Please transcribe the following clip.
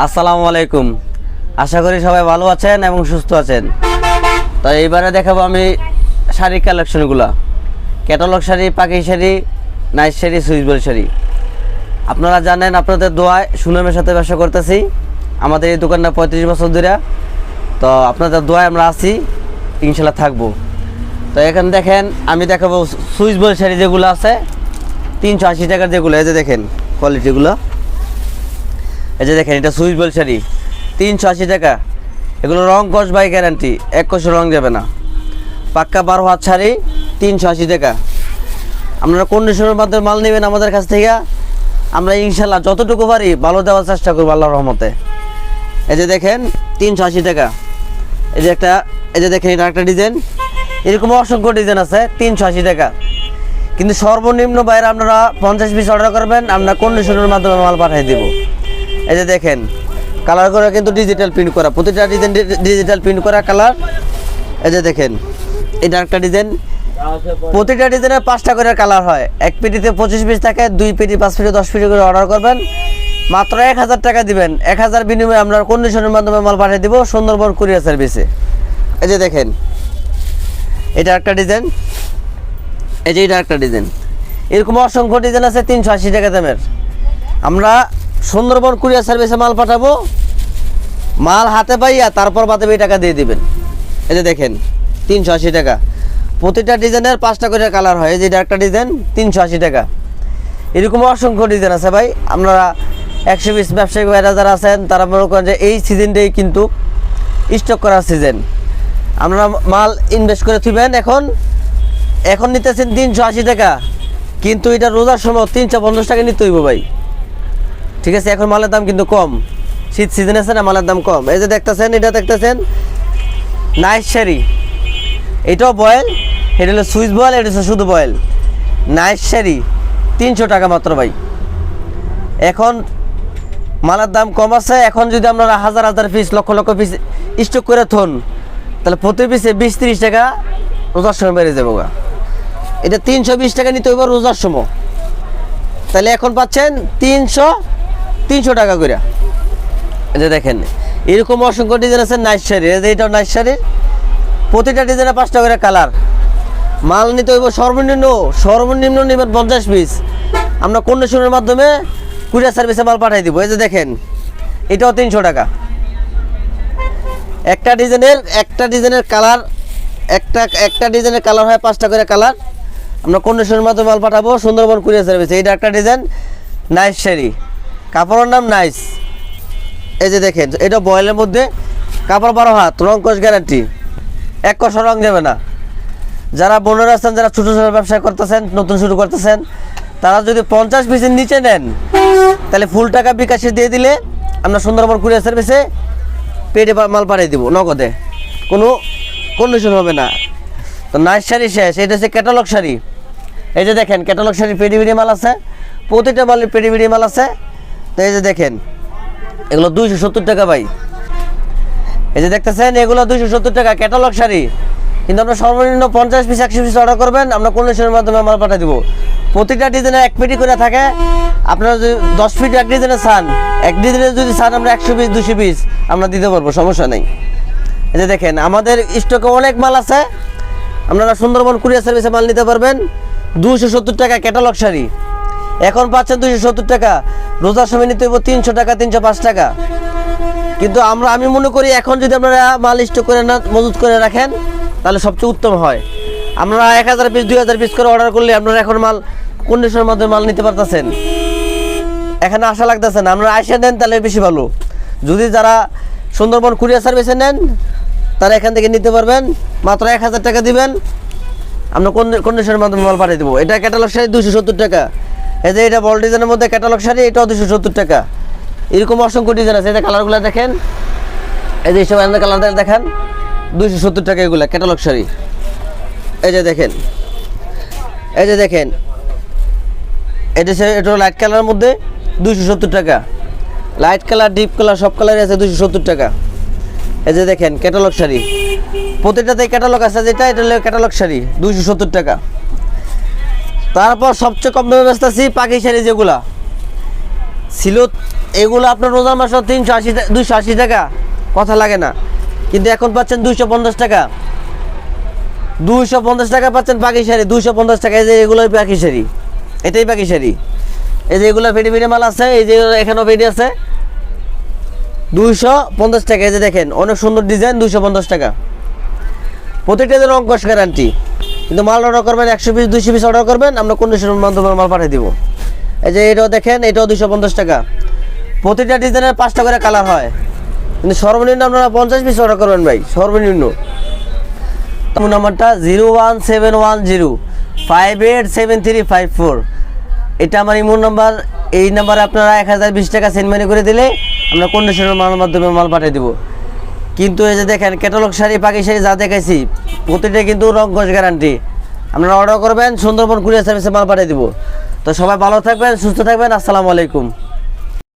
আসসালামু আলাইকুম। আশা করি সবাই ভালো আছেন এবং সুস্থ আছেন। তো এইবারে দেখাবো আমি শাড়ির কালেকশনগুলো ক্যাটালগ শাড়ি, পাখি শাড়ি নাইট শাড়ি, সুইচবল শাড়ি। আপনারা জানেন, আপনাদের দোয়ায় সুনামের সাথে ব্যবসা করতেছি। আমাদের এই দোকানটা পঁয়ত্রিশ বছর ধরে। তো আপনাদের দোয়ায় আমরা আছি ইনশাল্লাহ থাকব। তো এখানে দেখেন, আমি দেখাবো সুইচবল শাড়ি যেগুলো আছে, তিনশো আশি টাকার যেগুলো, এই যে দেখেন কোয়ালিটিগুলো এই যে দেখেন, এটা সুইচ বল শাড়ি। তিনশো আশি টাকা। এগুলো রং কস বাই গ্যারান্টি, এক কষ রং যাবে না। পাক্কা বারো হাত শাড়ি, তিনশো আশি টাকা। আপনারা কন্ডিশনের মাধ্যমে মাল নেবেন আমাদের কাছ থেকে। আমরা ইনশাল্লাহ যতটুকু পারি ভালো দেওয়ার চেষ্টা করব আল্লাহর রহমতে। এই যে দেখেন, তিনশো আশি টাকা। এই যে একটা, এই যে দেখেন, এটা একটা ডিজাইন। এরকম অসংখ্য ডিজাইন আছে, তিনশো আশি টাকা। কিন্তু সর্বনিম্ন বাইরে আপনারা পঞ্চাশ পিস অর্ডার করবেন, আমরা কন্ডিশনের মাধ্যমে মাল পাঠিয়ে দিব। এই যে দেখেন, কালার করে কিন্তু ডিজিটাল প্রিন্ট করা, প্রতিটা ডিজাইন ডিজিটাল প্রিন্ট করা কালার। এই যে দেখেন, এটা একটা ডিজাইন প্রতিটা ডিজাইনের পাঁচটা করে কালার হয়। এক পেটিতে পঁচিশ পিস থাকে, দুই পেটি, পাঁচ পেটি, দশ পেটি করে অর্ডার করবেন। মাত্র এক হাজার টাকা দিবেন। এক হাজার বিনিময়ে আমরা কন্ডিশনের মাধ্যমে মাল পাঠিয়ে দিব সুন্দরবন কুরিয়ার সার্ভিসে এই যে দেখেন, এটা একটা ডিজাইন এই যে এটা একটা ডিজাইন এরকম অসংখ্য ডিজাইন আছে, তিনশো আশি টাকা দামের। আমরা সুন্দরবন কুরিয়ার সার্ভিসে মাল পাঠাবো। মাল হাতে পাইয়া তারপর বাদে এই টাকা দিয়ে দিবেন। এই যে দেখেন, তিনশো আশি টাকা। প্রতিটা ডিজাইনের পাঁচটা করে কালার হয়। এই যে এটা একটা ডিজাইন, তিনশো আশি টাকা। এরকম অসংখ্য ডিজাইন আছে ভাই। আপনারা একশো বিশ ব্যবসায়িক ভাইরা যারা আছেন, তারা মনে করেন যে এই সিজনটাই কিন্তু স্টক করার সিজন আপনারা মাল ইনভেস্ট করে থুবেন এখন এখন নিতেছেন তিনশো আশি টাকা। কিন্তু এটা রোজার সময় তিনশো পঞ্চাশ টাকা নিতে হইব ভাই। ঠিক আছে, এখন মালের দাম কিন্তু কম। শীত সিজন আছে না, মালের দাম কম। এই যে দেখতেছেন, এটা দেখতেছেন নাইস শাড়ি এটাও বয়েল এটা হলো সুইচ বয়েল এটা হচ্ছে শুধু বয়েল নাইস শাড়ি তিনশো টাকা মাত্র ভাই। এখন মালার দাম কম আছে, এখন যদি আপনারা হাজার হাজার piece lakh lakh piece stock করে থন, তাহলে প্রতি পিসে বিশ, তিরিশ টাকা রোজার সময় বেড়ে যাব গা। এটা তিনশো বিশ টাকা নিতে হইব রোজার সময়। তাহলে এখন পাচ্ছেন তিনশো তিনশো টাকা করে। যে দেখেন, এরকম অসংখ্য ডিজাইন আছে নাইট শাড়ি এই যে এটাও নাইট শাড়ির। প্রতিটা ডিজাইনে পাঁচটা করে কালার মাল নিতে হইব সর্বনিম্ন সর্বনিম্ন নেবেন পঞ্চাশ পিস আমরা কন্ডিশনের মাধ্যমে কুরিয়ার সার্ভিসে মাল পাঠিয়ে দিব। এই যে দেখেন, এটাও তিনশো টাকা। একটা ডিজাইনের একটা ডিজাইনের কালার একটা একটা ডিজাইনের কালার হয় পাঁচটা করে কালার আমরা কন্ডিশনের মাধ্যমে মাল পাঠাবো সুন্দরবন কুরিয়ার সার্ভিস। এইটা একটা ডিজাইন নাইস শাড়ি। কাপড়ের নাম নাইস। এই যে দেখেন, এটা বয়েলের মধ্যে কাপড় বারো হাত, রং কষ গ্যারান্টি। এক কষ রং যাবে না। যারা বোনেরা আছেন, যারা ছোটো ছোটো ব্যবসা করতেছেন, নতুন শুরু করতেছেন, তারা যদি পঞ্চাশ পিসের নিচে নেন, তাহলে ফুল টাকা বিকাশে দিয়ে দিলে আমরা সুন্দরবন কুরিয়ার সার্ভিসে পেটে মাল পাঠিয়ে দিব, নগদে। কোনো কন্ডিশন হবে না। তো নাইস শাড়ি শেষ, এটা হচ্ছে ক্যাটালগ শাড়ি। এই যে দেখেন ক্যাটালগ শাড়ি পেডিবিডি মাল আছে, প্রতিটা মালের পেডিবিডি মাল আছে। তো এই যে দেখেন, এগুলো দুইশো সত্তর টাকা ভাই। এই যে দেখতেছেন, এগুলো দুইশো সত্তর টাকা ক্যাটালগ শাড়ি। কিন্তু আপনার সর্বনিম্ন পঞ্চাশ পিস, একশো পিস অর্ডার করবেন, আমরা কন্ডিশনের মাধ্যমে মাল পাঠিয়ে দেবো। প্রতিটা ডিজাইনে এক পেটি করে থাকে। আপনারা যদি দশ ফিট এক ডিজাইনে চান, এক ডিজাইনে যদি চান, আমরা একশো পিস দুশো পিস আমরা দিতে পারব, সমস্যা নেই। এই যে দেখেন, আমাদের স্টকে অনেক মাল আছে। আপনারা সুন্দরবন কুরিয়ার সার্ভিসে মাল নিতে পারবেন। দুশো সত্তর টাকা ক্যাটালগ শাড়ি। এখন পাচ্ছেন দুশো সত্তর টাকা। রোজার সময় নিতে হইব তিনশো টাকা, তিনশো পাঁচ টাকা। কিন্তু আমরা, আমি মনে করি এখন যদি আপনারা মাল স্টক করে না, মজুত করে রাখেন, তাহলে সবচেয়ে উত্তম হয়। আমরা এক হাজার পিস দুই হাজার পিস করে অর্ডার করলে আপনারা এখন মাল কন্ডিশনের মাধ্যমে মাল নিতে পারতেছেন। এখানে আশা লাগতেছে না, আপনারা আইসা নেন তাহলে বেশি ভালো। যদি যারা সুন্দরবন কুরিয়ার সার্ভিসে নেন, তারা এখান থেকে নিতে পারবেন। মাত্র এক হাজার টাকা দিবেন। আমরা কন্ডিশনের মাধ্যমে মাল পাঠিয়ে দেবো। এটা ক্যাটালগ শাড়ি দুশো সত্তর টাকা। এই যে এটা বল ডিজাইনের মধ্যে ক্যাটালগ শাড়ি, এটা দুশো সত্তর টাকা। এরকম অসংখ্য ডিজাইন আছে। এটা কালারগুলো দেখেন। এই যে এইসব কালার দেখেন। দুইশো সত্তর টাকা এগুলো ক্যাটালগ শাড়ি। এই যে দেখেন। এই যে দেখেন। এটা এটা লাইট কালারের মধ্যে দুইশো সত্তর টাকা। লাইট কালার ডিপ কালার সব কালারই আছে দুইশো সত্তর টাকা। এই যে দেখেন ক্যাটালগ শাড়ি। প্রতিটাতে ক্যাটালগ আছে যেটা, এটা হলো ক্যাটালগ শাড়ি, দুইশো সত্তর টাকা। তারপর সবচেয়ে কম দামে বেচতেছি শাড়ি যেগুলা। ছিল এগুলো আপনার রোজার মাসে তিনশো আশি দুইশো আশি টাকা, কথা লাগে না। কিন্তু এখন পাচ্ছেন দুইশো পঞ্চাশ টাকা। দুইশো পঞ্চাশ টাকা পাচ্ছেন পাখি শাড়ি দুইশো পঞ্চাশ টাকা, এই যে এগুলোই পাখি শাড়ি এটাই পাখি শাড়ি এই যে এগুলো ফেটে ফেটে মাল আছে, এই যে এখানেও ফেটে আছে। দুইশো পঞ্চাশ টাকা, এই যে দেখেন, অনেক সুন্দর ডিজাইন দুইশো পঞ্চাশ টাকা। প্রতিটা রং কষ গ্যারান্টি কিন্তু মাল অর্ডার করবেন, একশো পিস দুইশো পিস অর্ডার করবেন, আমরা কন্ডিশনের মাধ্যমে মাল পাঠিয়ে দিব। এই যে এটাও দেখেন, এটাও দুইশো পঞ্চাশ টাকা। প্রতিটা ডিজাইনের পাঁচটা করে কালার হয়। কিন্তু সর্বনিম্ন আপনারা পঞ্চাশ পিস অর্ডার করবেন ভাই, সর্বনিম্ন। ফোন নাম্বারটা zero one seven one zero, five eight seven three five four. এটা আমার ইমোর নাম্বার, এই নাম্বারে আপনারা এক হাজার বিশ টাকা সেন্ড মানি করে দিলে আমরা কন্ডিশনের মালের মাধ্যমে মাল পাঠিয়ে দেবো। কিন্তু এই যে দেখেন ক্যাটালগ শাড়ি পাখি শাড়ি যা দেখেছি প্রতিটা কিন্তু রং ঘষ গ্যারান্টি আপনারা অর্ডার করবেন, সুন্দরবন কুরিয়ার সার্ভিসে মাল পাঠিয়ে দিব। তো সবাই ভালো থাকবেন, সুস্থ থাকবেন, আসসালামু আলাইকুম।